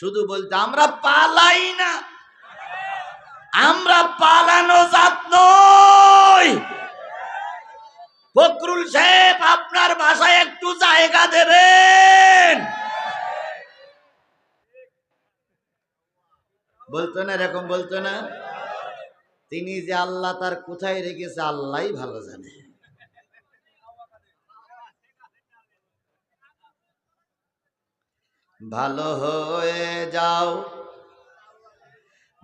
শুধু বলতে, আমরা পালাই না। আমরা পালানো জাত নই। ফকরুল সাহেব, আপনার বাসায় একটু জায়গা দেবেন। বলতো না, এরকম বলতো না? তিনি যে আল্লাহ তার কোথায় রেখেছে, আল্লাহই ভালো জানে। ভালো হয়ে যাও,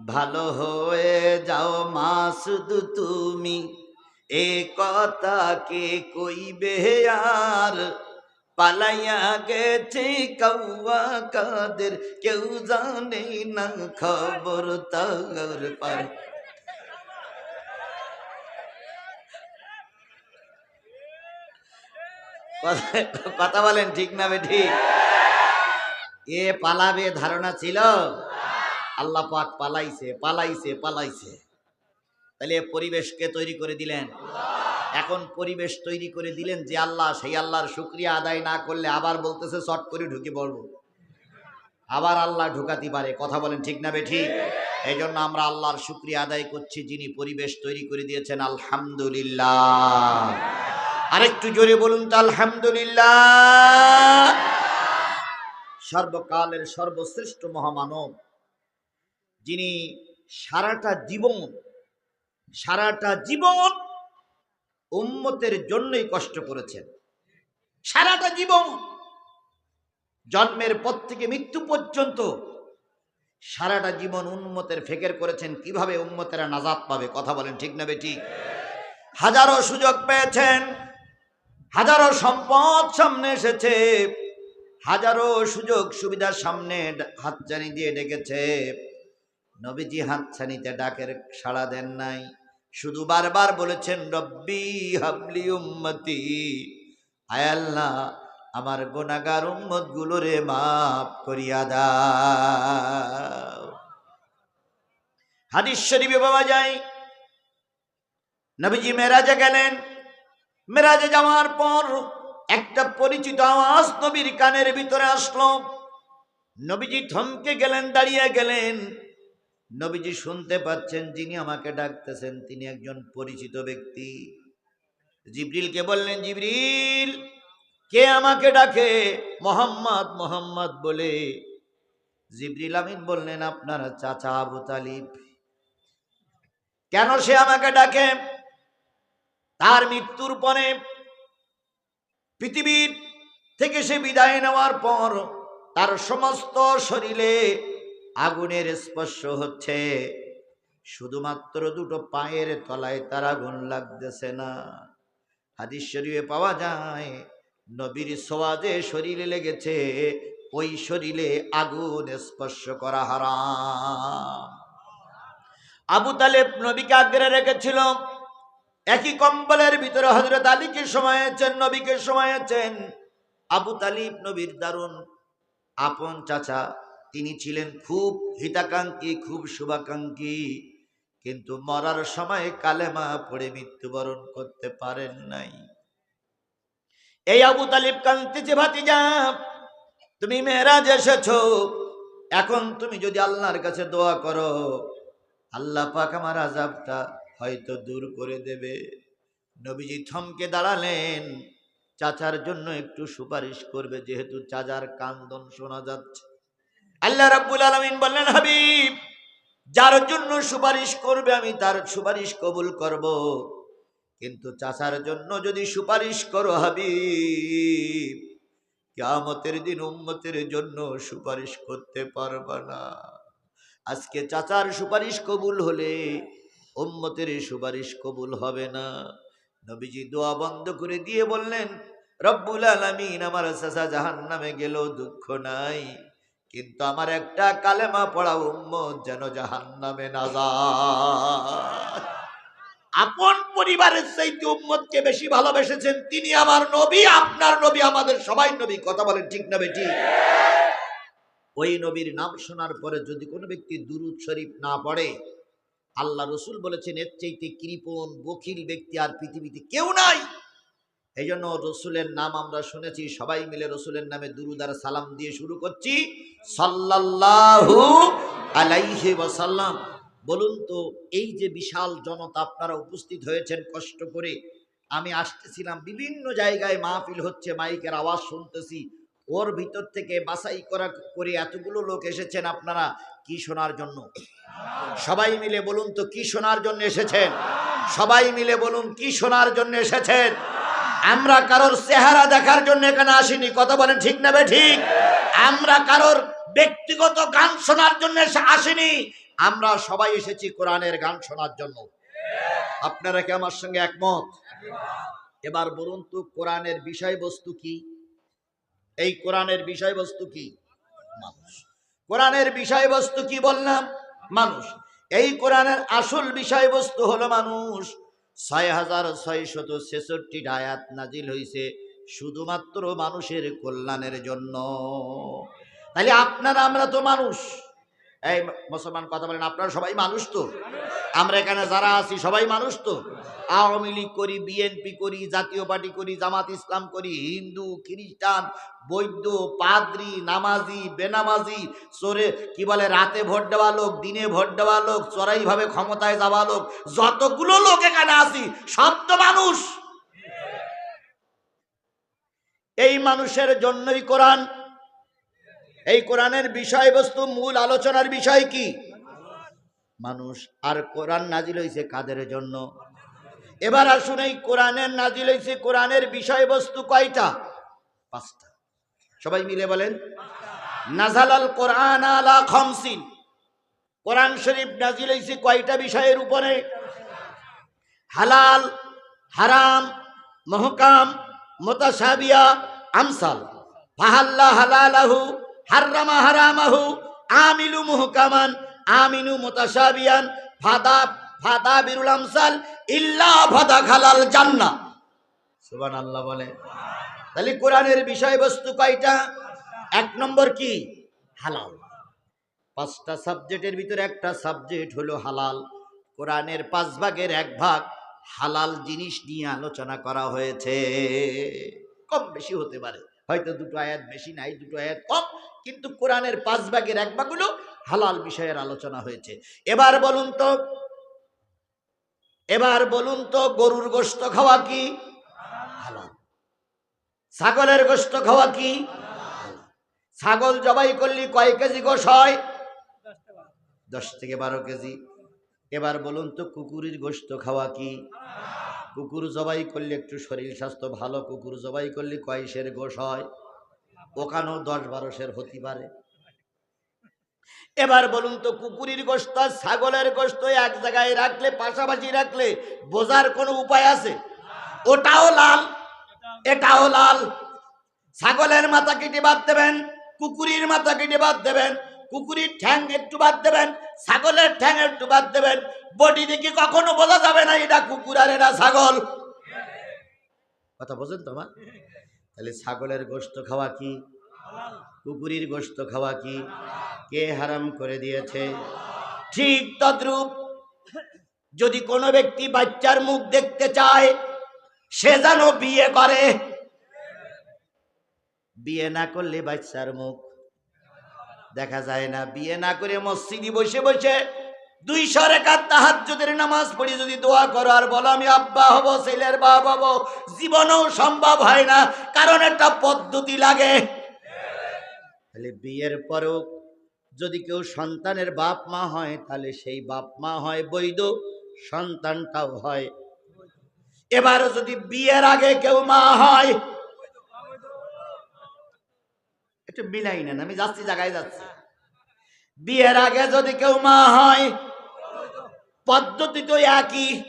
ভালো হয়ে যাও মা শুধু তুমি। এ কথা কে কইবে আর? পালাইয়া গেছে কৌয়া কাদের, কেউ জানে না খবর তার পার। কথা- বলেন, ঠিক না বেঠিক এ পালাবে ধারণা ছিল। আল্লাহ পাক পালাইছে পালাইছে পালাইছে। তাহলে পরিবেশকে তৈরি করে দিলেন। এখন পরিবেশ তৈরি করে দিলেন যে আল্লাহ, সেই আল্লাহর শুক্রিয়া আদায় না করলে আবার বলতেছে শর্ট করে ঢুকে পড়ব। আবার আল্লাহ ঢুকাতে পারে। কথা বলেন ঠিক না বেঠি? এই জন্য আমরা আল্লাহর শুক্রিয়া আদায় করছি, যিনি পরিবেশ তৈরি করে দিয়েছেন, আলহামদুলিল্লাহ। আরেকটু জোরে বলুন তো, আলহামদুলিল্লাহ। সর্বকালের সর্বশ্রেষ্ঠ মহামানব, যিনি সারাটা জীবন সারাটা জীবন উম্মতের জন্যই কষ্ট করেছেন। সারাটা জীবন জন্মের পর থেকে মৃত্যু পর্যন্ত সারাটা জীবন উন্মতের ফেকের করেছেন। কীভাবে উন্মতেরা নাজাত পাবে, কথা বলেন ঠিক না বেটি? হাজারো সুযোগ পেয়েছেন, হাজারো সম্পদ সামনে এসেছে। হাজারো সুযোগ সুবিধার সামনে হাতছানি দিয়ে ডেকেছে। নবীজি হাতছানিতে ডাকের সাড়া দেন নাই। শুধু বারবার বলেছেন, রব্বি হাবলি উম্মতি। আয় আল্লাহ, আমার গোনাগার উম্মত গুলোরে মাফ করিয়া দাও। হাদিস শরীফে পাওয়া যায়, নবীজি মেরাজে গেলেন। মেরাজে যাওয়ার পর একটা পরিচিত আওয়াজ নবীর কানের ভিতরে আসলো। নবীজি থমকে গেলেন, দাঁড়িয়ে গেলেন। নবীজি শুনতে পাচ্ছেন যিনি আমাকে ডাকতেছেন, তিনি একজন পরিচিত ব্যক্তি। জিবরিলকে বললেন, জিবরিল, কে আমাকে ডাকে? মোহাম্মদ মোহাম্মদ বলে। জিবরিল আমিন বললেন, আপনার চাচা আবু তালিব। কেন সে আমাকে ডাকে? তার মৃত্যুর পরে পৃথিবীর থেকে সে বিদায় নেওয়ার পর তার সমস্ত শরীরে আগুনের স্পর্শ হচ্ছে। শুধুমাত্র দুটো পায়ের তলায় তার আগুন লাগতেছে না। হাদিস শরীরে পাওয়া যায়, নবীর সোয়াজে শরীরে লেগেছে, ওই শরীরে আগুন স্পর্শ করা হারাম। আবু তালেব নবীকে আগ্রে রেখেছিল একই কম্বলের ভিতরে হজরত আলীকে সময়েছেন নবীকে সময়েছেন আবু তালিব নবীর দারুণ আপন চাচা, তিনি ছিলেন খুব হিতাকাঙ্ক্ষী, খুব শুভাকাঙ্ক্ষী, কিন্তু মরার সময় কালেমা পড়ে মৃত্যুবরণ করতে পারেন নাই। এই আবু তালিব কান্তিছে ভাতিজা, তুমি মেয়েরাজ এসেছ, এখন তুমি যদি আল্লাহর কাছে দোয়া করো, আল্লাহ পাক আমার আজাবটা হয়তো দূর করে দেবে। নবীজি থমকে দাঁড়ালেন। চাচার জন্য একটু সুপারিশ করবে, যেহেতু চাচার কান্দন শোনা যাচ্ছে। আল্লাহ রাব্বুল আলামিন বললেন, হাবিব, যার জন্য সুপারিশ করবে, আমি তার সুপারিশ কবুল করব। কিন্তু চাচার জন্য যদি সুপারিশ করো, হাবিব, কিয়ামতের দিন উম্মতের জন্য সুপারিশ করতে পারবা না। আজকে চাচার সুপারিশ কবুল হলে উম্মতের সুপারিশ কবুল হবে না। নবীজি দোয়া বন্ধ করে দিয়ে বললেন, রব্বুল আলামিন আমার চাচা জাহান নামে গেলেও দুঃখ নাই। কিন্তু আমার একটা কালেমা পড়া উম্মত যেন জাহান নামে না আপন পরিবারের চাইতে উম্মতকে বেশি ভালোবেসেছেন তিনি আমার নবী, আপনার নবী, আমাদের সবাই নবী। কথা বলেন ঠিক না বেটি? ওই নবীর নাম শোনার পরে যদি কোনো ব্যক্তি দুরুদ শরীফ না পড়ে আল্লাহ রসুল বলেছেন, এর চাইতে কৃপণ, বখিল ব্যক্তি আর পৃথিবীতে কেউ নাই। এই জন্য রসুলের নাম আমরা শুনেছি, সবাই মিলে রসুলের নামে দুরুদার সালাম দিয়ে শুরু করছি। সাল্লাল্লাহু আলাইহি ওয়াসাল্লাম। বলুন তো, এই যে বিশাল জনতা আপনারা উপস্থিত হয়েছেন কষ্ট করে, আমি আসতেছিলাম বিভিন্ন জায়গায় মাহফিল হচ্ছে, মাইকের আওয়াজ শুনতেছি। ওর ভিতর থেকে বাছাই করা করে এতগুলো লোক এসেছেন আপনারা কি শোনার জন্য? সবাই মিলে বলুন তো কি শোনার জন্য এসেছেন? সবাই মিলে বলুন কি শোনার জন্য এসেছেন? আমরা কারোর চেহারা দেখার জন্য এখানে আসিনি, কথা বলেন ঠিক না বে ঠিক? আমরা কারোর ব্যক্তিগত গান শোনার জন্য আসিনি, আমরা সবাই এসেছি কোরআনের গান শোনার জন্য। আপনারা কি আমার সঙ্গে একমত? এবার বলুন তো কোরআনের বিষয়বস্তু কি? এই কোরআনের বিষয়বস্তু কি? মানুষ। কোরআনের বিষয়বস্তু কি বললাম? মানুষ। এই কোরআনের আসল বিষয়বস্তু হলো মানুষ। ছয় হাজার ছয়শত ছেষট্টি ডায়াত নাজিল হয়েছে শুধুমাত্র মানুষের কল্যাণের জন্য। তাহলে আপনারা আমরা তো মানুষ। এই মুসলমান কথা বলেন, আপনারা সবাই মানুষ তো? আমরা এখানে যারা আছি, সবাই মানুষ তো? আওয়ামী লীগ করি, বিএনপি করি, জাতীয় পার্টি করি, জামাত ইসলাম করি, হিন্দু, খ্রিস্টান বৈদ্য পাদ্রি, নামাজি, বেনামাজি, চোরে, কি বলে, রাতে ভোট দেওয়া লোক, দিনে ভোট দেওয়া লোক চড়াইভাবে ক্ষমতায় যাওয়া লোক, যতগুলো লোক এখানে আছি, সব তো মানুষ। এই মানুষের জন্যই কোরআন এই কোরআনের বিষয়বস্তু, মূল আলোচনার বিষয় কি? মানুষ, আর কোরআন নাজিল হয়েছে কাদের জন্য? এবার আসুন, এই কোরআনের নাজিল হয়েছে কোরআনের বিষয়বস্তু কয়টা? পাঁচটা। সবাই মিলে বলেন, নাজালাল কোরআন আলা খমসিন। কোরআন শরীফ নাজিল হয়েছে কয়টা বিষয়ের উপরে? হালাল, হারাম, মহকাম, মোতাসাবিয়া, আমসাল। ফাহাল্লা হালালাহু হাররামা হারামাহু, আমিলু মুহকামান, আমিনু মোতাসাবিয়ান ফাদা ফাদা বিরুল আমসাল, ইল্লা ফাদা খালাল জান্না সুবহানাল্লাহ বলে। তাহলে কোরআনের বিষয়বস্তু কয়টা? এক নম্বর কি? হালাল। পাঁচটা সাবজেক্টের ভিতরে একটা সাবজেক্ট হলো হালাল। কোরআনের পাঁচ ভাগের এক ভাগ হালাল জিনিস নিয়ে আলোচনা করা হয়েছে। কম বেশি হতে পারে। হয়তো দুটো আয়াত বেশি, নাই দুটো আয়াত কম। কিন্তু কোরআনের পাঁচ ভাগের এক ভাগ হলো হালাল বিষয়ের আলোচনা হয়েছে। এবার বলুন তো, এবার বলুন তো, গরুর গোশত খাওয়া কি? হালাল। ছাগলের গোশত খাওয়া কি? ছাগল জবাই করলি কয় কেজি গোশ হয়? দশ থেকে বারো কেজি। এবার বলুন তো, কুকুরের গোশত খাওয়া কি? কুকুর জবাই করলে একটু শরীর স্বাস্থ্য ভালো, কুকুর জবাই করলে কয়শের গোশ হয়? ওখানেও দশ বারো সের হতে পারে। এবার বলুন তো, কুকুরের গোশত আর ছাগলের গোশত এক জায়গায় রাখলে, পাশাপাশি রাখলে বোঝার কোনো উপায় আছে? ওটাও লাল, এটাও লাল। ছাগলের মাথা কেটে বাদ দেবেন, কুকুরের মাথা কেটে বাদ দেবেন, কুকুরের ঠ্যাং একটু বাদ দেবেন, ছাগলের ঠ্যাং একটু বাদ দেবেন। বডি দেখে কখনো বোঝা যাবে না এটা কুকুর আর এটা ছাগল। কথা বোঝেন তো আমার? তাহলে ছাগলের গোশত খাওয়া কি? কুকুরের গোশত খাওয়া কি? কে হারাম করে দিয়েছে? ঠিক তদ্রূপ যদি কোনো ব্যক্তি বাচ্চার মুখ দেখতে চায়, সে যেন বিয়ে করে। বিয়ে না করলে বাচ্চার মুখ দেখা যায় না। বিয়ে না করে মসজিদে বসে বসে দুইশো রেখার তাহাজ্জুদের নামাজ পড়ি যদি দোয়া করো আর বলো, আমি আব্বা হব, ছেলের বাপ হব, জীবনেও সম্ভব হয় না, কারণ একটা পদ্ধতি লাগে। তাহলে বিয়ের পরেও যদি কেউ সন্তানের বাপ মা হয়, তাহলে সেই বাপ মা হয় বৈধ, সন্তানটাও হয়। এবারও যদি বিয়ের আগে কেউ মা হয়, একটু মিলাই নেন, আমি যাচ্ছি, জায়গায় যাচ্ছি। বিয়ের আগে যদি কেউ মা হয় পদ্ধতি তো একই।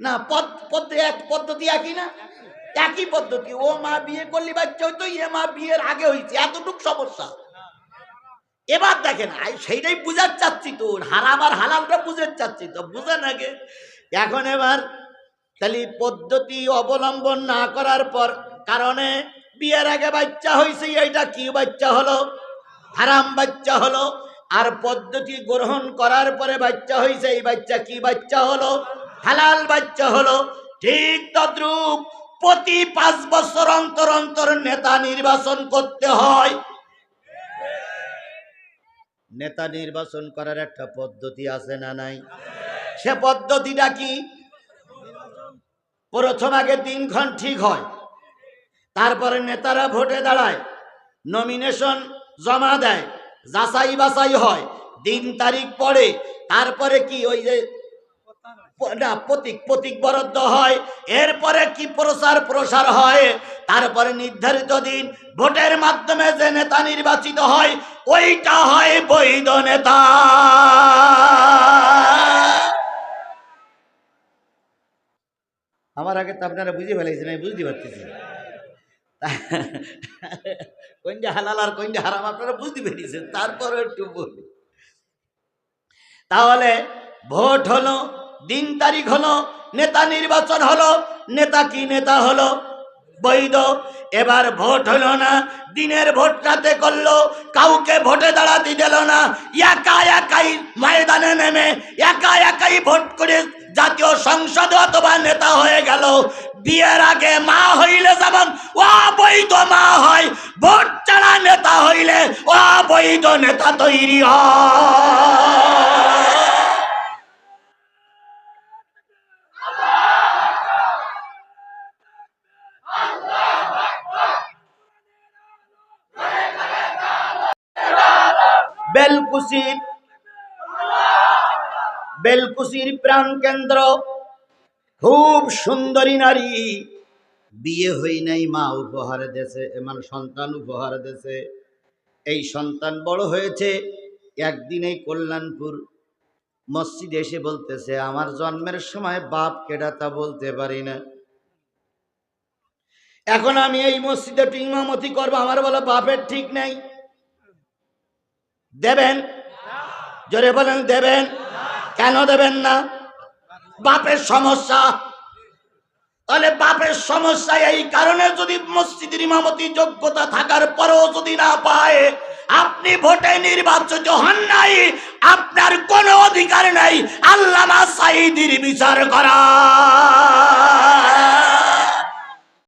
না, পদ- পদ্ধতি এক পদ্ধতি একই না? একই পদ্ধতি। ও মা বিয়ে করলি, বাচ্চা হইতো, এ মা বিয়ের আগে হইছে। এতটুক সমস্যা। এবার দেখেন সেইটাই বুঝার চাচ্ছি তো। হারাম আর হালালটা বুঝার চাচ্ছি তো। বুঝেন আগে। এখন এবার তাহলে পদ্ধতি অবলম্বন না করার পর কারণে বিয়ের আগে বাচ্চা হয়েছে এইটা কি বাচ্চা হলো? হারাম বাচ্চা হলো। আর পদ্ধতি গ্রহণ করার পরে বাচ্চা হয়েছে এই বাচ্চা কি বাচ্চা হলো? হালাল বাচ্চা হলো। ঠিক তদ্রুপ প্রতি পাঁচ বছর অন্তর অন্তর নেতা নির্বাচন করতে হয়। নেতা নির্বাচন করার একটা পদ্ধতি আছে না নাই? সে পদ্ধতিটা কি? প্রথম আগে দিনক্ষণ ঠিক হয়, তারপরে নেতারা ভোটে দাঁড়ায়, নমিনেশন জমা দেয় যাচাই বাছাই হয়। দিন তারিখ পড়ে, তারপরে কি ওই যে না, প্রতীক প্রতীক বরাদ্দ হয়, এরপরে কি প্রচার প্রসার হয়, তারপরে নির্ধারিত দিন ভোটের মাধ্যমে যে নেতা নির্বাচিত হয়, ওইটা হয় বৈধ নেতা। আমার আগে তো আপনারা বুঝে ফেলেছেন বুঝতে পারতেছি। কোনটা হালাল আর কোনটা হারাম, আপনারা বুঝতে পেরেছেন। তারপরে একটু বলি। তাহলে ভোট হলো, দিন তারিখ হলো, নেতা নির্বাচন হলো, নেতা কি নেতা হলো? বৈধ। এবার ভোট হলো না, দিনের ভোট রাতে করল, কাউকে ভোটে দাঁড়াতে দিল না। একা একাই ময়দানে নেমে, একা একাই ভোট করে জাতীয় সংসদ অথবা নেতা হয়ে গেল। বিয়ের আগে মা হইলে যেমন অবৈধ মা হয়, ভোট ছাড়া নেতা হইলে অবৈধ নেতা তৈরি হয়। বেলকুচির বেলকুচির প্রাণ কেন্দ্র। খুব সুন্দরী নারী। বিয়ে হই নাই, মা উপহার দেছে এমন সন্তান উপহার দেশে এই সন্তান বড় হয়েছে একদিনেই কল্যাণপুর মসজিদে এসে বলতেছে, আমার জন্মের সময় বাপ কেডা তা বলতে পারি না। এখন আমি এই মসজিদে একটু ইমামতি করব, আমার বলে বাপের ঠিক নেই। দেবেন? জোরে বলেন, দেবেন? কেন দেবেন না? বাপের সমস্যা। তাহলে বাপের সমস্যা এই কারণে যদি মসজিদের ইমামতি যোগ্যতা থাকার পরেও যদি না পায়, আপনি ভোটে নির্বাচিত হন নাই, আপনার কোনো অধিকার নাই। আল্লামা সাইদির বিচার করা।